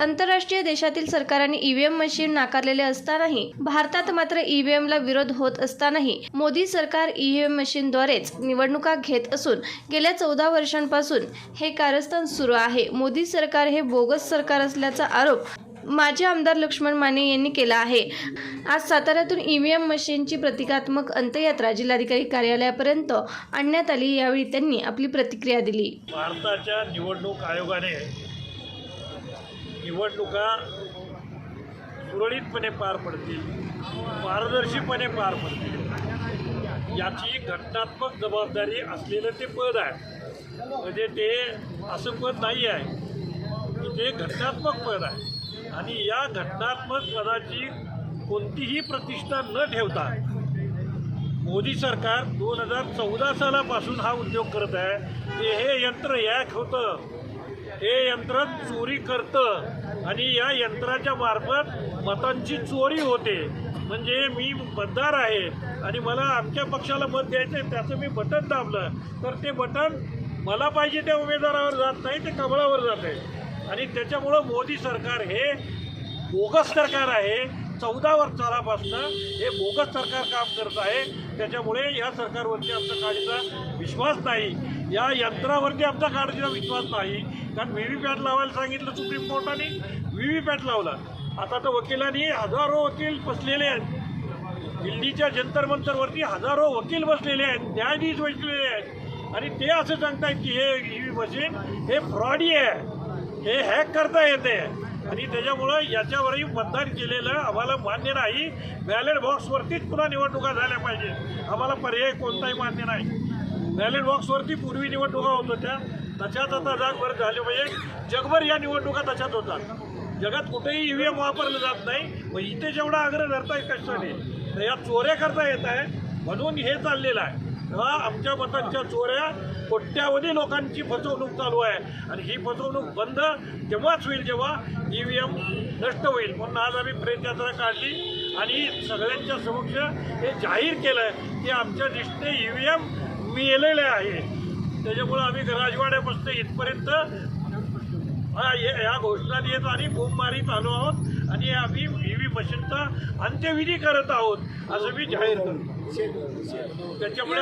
आंतरराष्ट्रीय देशातील सरकारांनी ईव्हीएम मशीन नाकारलेले असतानाही भारतात मात्र ईव्हीएमला विरोध होत असतानाही मोदी सरकार ईव्हीएम मशीनद्वारेच निवडणुका घेत असून गेल्या चौदा वर्षांपासून हे कारस्थान सुरू आहे. मोदी सरकार हे बोगस सरकार असल्याचा आरोप माजी आमदार लक्ष्मण माने यांनी केला आहे. आज साताऱ्यातून ईव्हीएम मशीनची प्रतिकात्मक अंत्ययात्रा जिल्हाधिकारी कार्यालयापर्यंत आणण्यात आली यावेळी त्यांनी आपली प्रतिक्रिया दिली. भारताच्या निवडणूक आयोगाने निवडणुका सुरळीतपणे पार पडतील पारदर्शीपणे पार पडतील. याची घटनात्मक जबाबदारी असलेलं ते पद आहे. म्हणजे ते असं पद नाही आहे की ते घटनात्मक पद आहे. आणि या घटनात्मक पदाची कोणतीही प्रतिष्ठा न ठेवता मोदी सरकार दोन हजार चौदा सालापासून हा उद्योग करत आहे. ते हे यंत्र यॅक होतं. हे यंत्र चोरी करतं आणि या यंत्राच्या मार्फत मतांची चोरी होते. म्हणजे मी मतदार आहे आणि मला आमच्या पक्षाला मत द्यायचं आहे त्याचं मी बटन दाबलं. तर ते बटन मला पाहिजे त्या उमेदवारावर जात नाही ते कमळावर जात आहे. आणि त्याच्यामुळं मोदी सरकार हे बोगस सरकार आहे. चौदा वर्षापासनं हे बोगस सरकार काम करत आहे. त्याच्यामुळे या सरकारवरती आमचा काडीचा विश्वास नाही. या यंत्रावरती आमचा काळजीचा विश्वास नाही. कारण व्ही व्ही पॅट लावायला सांगितलं सुप्रीम कोर्टाने व्ही व्ही पॅट लावला. आता तर वकिलांनी हजारो वकील बसलेले आहेत. दिल्लीच्या जंतर मंतरवरती हजारो वकील बसलेले आहेत न्यायाधीश बसलेले आहेत. आणि ते असं सांगतायत की हे ई व्ही मशीन हे फ्रॉडी आहे. हे हॅक करता येते. आणि त्याच्यामुळं याच्यावरही मतदान केलेलं आम्हाला मान्य नाही. बॅलेट बॉक्सवरतीच पुन्हा निवडणुका झाल्या पाहिजे आम्हाला पर्याय कोणताही मान्य नाही. बॅलेट बॉक्सवरती पूर्वी निवडणुका होत होत्या. त्याच्यात आता जागभर झाले. म्हणजे जगभर या निवडणुका त्याच्यात होतात. जगात कुठेही ईव्हीएम वापरलं जात नाही. मग इथे जेवढा आग्रह धरताय कष्टाने तर या चोऱ्या करता येत आहे. म्हणून हे चाललेलं आहे. तेव्हा आमच्या मतांच्या चोऱ्या कोट्यावधी लोकांची फसवणूक चालू आहे. आणि ही फसवणूक बंद तेव्हाच होईल जेव्हा ई व्ही एम नष्ट होईल. म्हणून आज आम्ही प्रेस यात्रा काढली. आणि सगळ्यांच्या समक्ष हे जाहीर केलं की आमच्या दृष्टीने ई व्ही एम मिळलेले आहे. त्याच्यामुळं आम्ही राजवाड्यापासून इथपर्यंत या घोषणा देत आणि बोंबमारी चालू आहोत. आणि आम्ही व्ही व्ही मशीनचा अंत्यविधी करत आहोत असं मी जाहीर करतो. त्याच्यामुळे